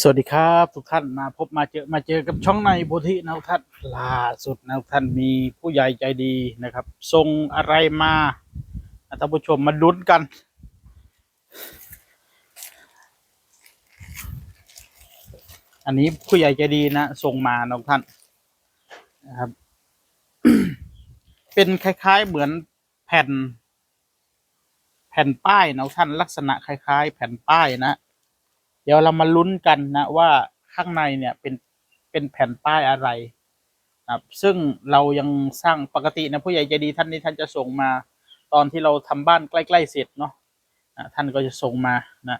สวัสดีครับทุกท่านมาพบมาเจอมาเจอกับช่องในโพธินะท่านล่าสุดนะท่านมีผู้ใหญ่ใจดีนะครับส่งอะไรมาท่านผู้ชมมาลุ้นกัน อันนี้ผู้ใหญ่ใจดีนะส่งมานะท่านนะครับ เป็นคล้ายๆเหมือนแผ่น แผ่นป้ายนะท่านลักษณะคล้าย ๆ แผ่นป้ายนะ เดี๋ยวเรามาลุ้นกันนะว่าข้างในเนี่ยเป็นเป็นแผ่นป้ายอะไรนะครับซึ่งเรายังสร้างปกตินะผู้ใหญ่ใจดีท่านนี้ท่านจะส่งมา ตอนที่เราทำบ้านใกล้ๆเสร็จเนาะอะท่านก็จะส่งมานะ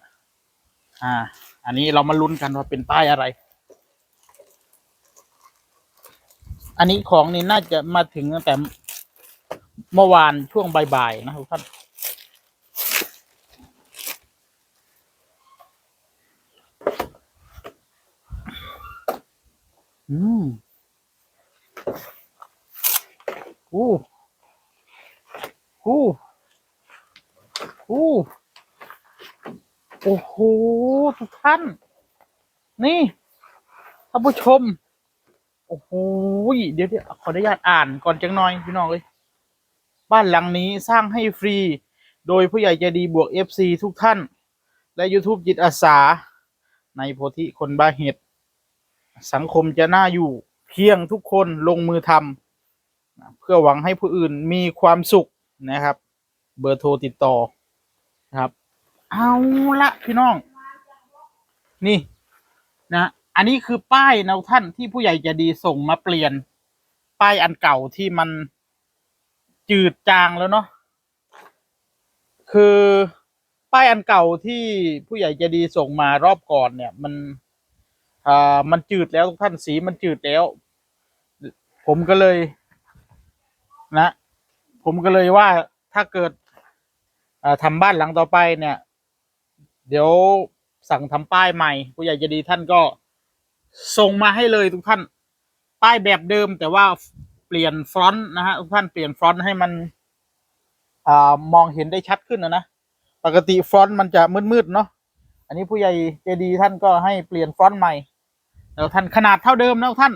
อ่า อันนี้เรามาลุ้นกันว่าเป็นป้ายอะไร อันนี้ของนี่น่าจะมาถึงตั้งแต่เมื่อวานช่วงบ่ายๆนะทุกท่าน อืมอู้อู้อู้โอ้โหทุกท่าน นี่ท่านผู้ชม โอ้โหเดี๋ยวเดี๋ยวขออนุญาตอ่านก่อนจังหน่อยพี่น้องเลยบ้านหลังนี้สร้างให้ฟรี โดยผู้ใหญ่ใจดีบวก FC ทุกท่าน และ YouTube จิตอาสา ในโพธิคนบ้าเห็ด สังคมจะน่าอยู่เพียงทุกคนลงมือทำเพื่อหวังให้ผู้อื่นมีความสุขนะครับ เบอร์โทรติดต่อครับ เอาละพี่น้อง นี่นะ อันนี้คือป้ายนะท่านที่ผู้ใหญ่จะดีส่งมาเปลี่ยน ป้ายอันเก่าที่มันจืดจางแล้วเนาะคือป้ายอันเก่าที่ผู้ใหญ่จะดีส่งมารอบก่อนเนี่ยมัน อ่ามันจืดแล้วทุกท่านสีมันจืดแล้ว ผมก็เลย นะ ผมก็เลยว่าถ้าเกิดทำบ้านหลังต่อไปเนี่ย เดี๋ยวสั่งทำป้ายใหม่ ผู้ใหญ่จะดีท่านก็ส่งมาให้เลยทุกท่าน ป้ายแบบเดิม แต่ว่าเปลี่ยนฟรอนต์นะฮะทุกท่านเปลี่ยนฟรอนต์ให้มันอมองเห็นได้ชัดขึ้นนะนะปกติฟรอนต์มันจะมืดๆเนาะอันนี้ผู้ใหญ่ใจดีท่านก็ให้เปลี่ยนฟรอนต์ใหม่ แล้วท่านขนาดเท่าเดิมนะท่าน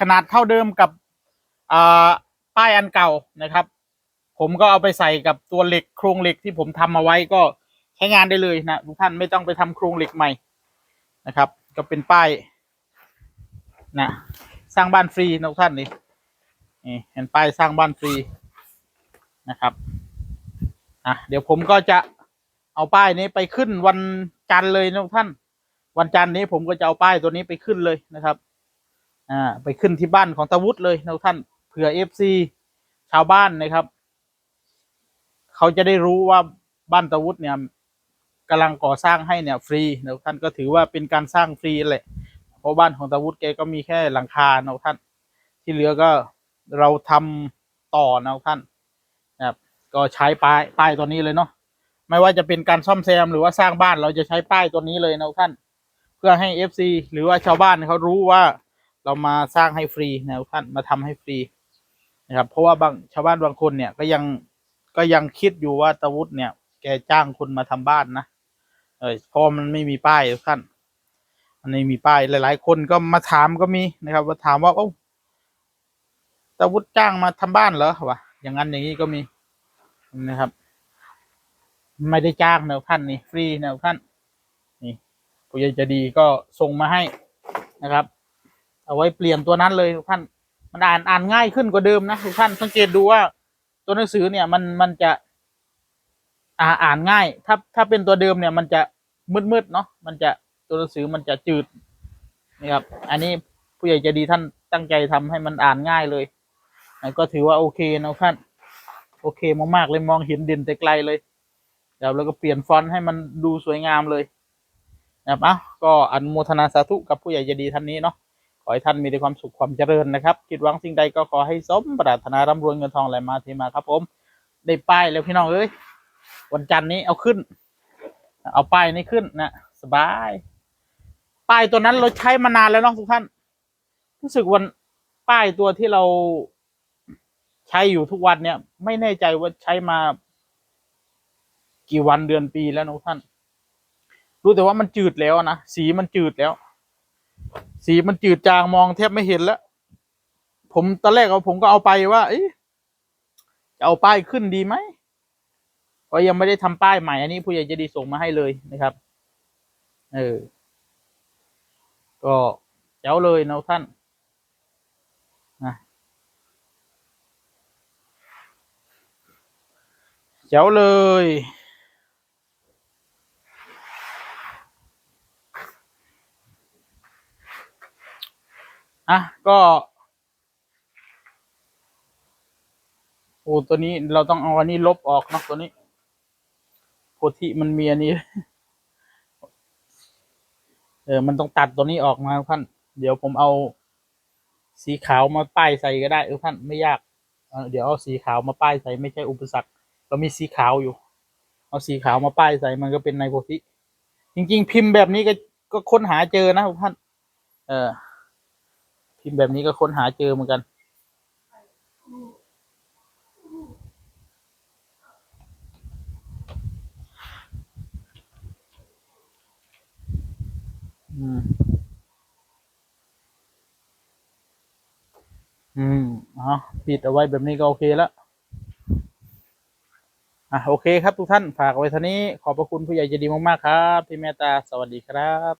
ขนาดเท่าเดิมกับป้ายอันเก่านะครับ ผมก็เอาไปใส่กับตัวเหล็กโครงเหล็กที่ผมทำเอาไว้ก็ใช้งานได้เลยนะทุกท่านไม่ต้องไปทำโครงเหล็กใหม่นะครับ ก็เป็นป้ายนะสร้างบ้านฟรีนะทุกท่านนี่นี่เห็นป้ายสร้างบ้านฟรีนะครับอะเดี๋ยวผมก็จะเอาป้ายนี้ไปขึ้นวันจันทร์เลยนะทุกท่าน วันจันทร์นี้ผมก็จะเอาป้ายตัวนี้ไปขึ้นเลยนะครับ อ่า ไปขึ้นที่บ้านของตาวุฒิเลยนะท่านเผื่อเอฟซีชาวบ้านนะครับ เขาจะได้รู้ว่าบ้านตาวุฒิเนี่ยกำลังก่อสร้างให้เนี่ยฟรีนะท่านก็ถือว่าเป็นการสร้างฟรีแหละ เพราะบ้านของตาวุฒิแกก็มีแค่หลังคานะท่าน ที่เหลือก็เราทำต่อนะท่านนะครับก็ใช้ป้ายป้ายตัวนี้เลยเนาะไม่ว่าจะเป็นการซ่อมแซมหรือว่าสร้างบ้านเราจะใช้ป้ายตัวนี้เลยนะท่าน พื่อให้ FC หรือว่าชาวบ้านเขารู้ว่าเรามาสร้างให้ฟรีนะท่านมาทำให้ฟรีนะครับ เพราะว่าบางชาวบ้านบางคนเนี่ยก็ยังก็ยังคิดอยู่ว่าตาวุฒิเนี่ย แกจ้างคนมาทำบ้านนะเออเพราะมันไม่มีป้ายทุกท่านมันไม่มีป้ายหลาย ๆ คนก็มาถามก็มีนะครับ ว่าถามว่าโอ้ตาวุฒิจ้างมาทำบ้านเหรอวะอย่างนั้นอย่างนี้ก็มีนะครับ ไม่ได้จ้างนะท่านนี่ฟรีนะท่าน ผู้ใหญ่จะดีก็ส่งมาให้นะครับ เอาไว้เปลี่ยนตัวนั้นเลยทุกท่านมันอ่านอ่านง่ายขึ้นกว่าเดิมนะทุกท่านสังเกตดูว่าตัวหนังสือเนี่ยมันมันจะอ่าอ่านง่าย ถ้าถ้าเป็นตัวเดิมเนี่ยมันจะมืดๆเนาะมันจะตัวหนังสือมันจะจืดนี่ครับ อันนี้ผู้ใหญ่จะดีท่านตั้งใจทำให้มันอ่านง่ายเลยอะก็ถือว่าโอเคนะท่านโอเคมากๆเลยมองเห็นเด่นแต่ไกลเลยแล้วก็เปลี่ยนฟอนต์ให้มันดูสวยงามเลย นะครับอะก็อนุโมทนาสาธุกับผู้ใหญ่ใจดีท่านนี้เนาะขอให้ท่านมีแต่ความสุขความเจริญนะครับคิดหวังสิ่งใดก็ขอให้สมปรารถนาร่ำรวยเงินทองไหลมาเทมาครับผมได้ป้ายแล้วพี่น้องเอ้ยวันจันทร์นี้เอาขึ้น เอาป้ายนี้ขึ้นนะสบาย ป้ายตัวนั้นเราใช้มานานแล้วเนาะทุกท่าน รู้สึกวันป้ายตัวที่เราใช้อยู่ทุกวันเนี่ย ไม่แน่ใจว่าใช้มา กี่วันเดือนปีแล้วนะท่าน รู้แต่ว่ามันจืดแล้วนะ สีมันจืดแล้ว สีมันจืดจางมองแทบไม่เห็นแล้ว ผมตอนแรกเอาผมก็เอาไปว่าเอ๊ะจะเอาป้ายขึ้นดีไหมเพราะยังไม่ได้ทำป้ายใหม่อันนี้ผู้ใหญ่จะดีส่งมาให้เลยนะครับ เออ ก็เจ้าเลยนะท่านนะเจ้าเลย อะก็โอ้ตัวนี้เราต้องเอาอันนี้ลบออกนะตัวนี้โพธิมันมีอันนี้ เออ มันต้องตัดตัวนี้ออกมาท่าน เดี๋ยวผมเอาสีขาวมาป้ายใส่ก็ได้ครับท่านไม่ยากเเดี๋ยวเอาสีขาวมาป้ายใส่ไม่ใช่อุปสรรค เรามีสีขาวอยู่ เอาสีขาวมาป้ายใส่มันก็เป็นในโพธิจริง ๆ พิมพ์แบบนี้ก็ก็ค้นหาเจอนะท่าน เออ พิมพ์แบบนี้ก็ค้นหาเจอเหมือนกัน อืม อืมอ๋อปิดเอาไว้แบบนี้ก็โอเคแล้วอะโอเคครับทุกท่าน ฝากไว้ท่านี้ขอบพระคุณผู้ใหญ่ใจดีมาก ๆ ครับ ที่เมตตาสวัสดีครับ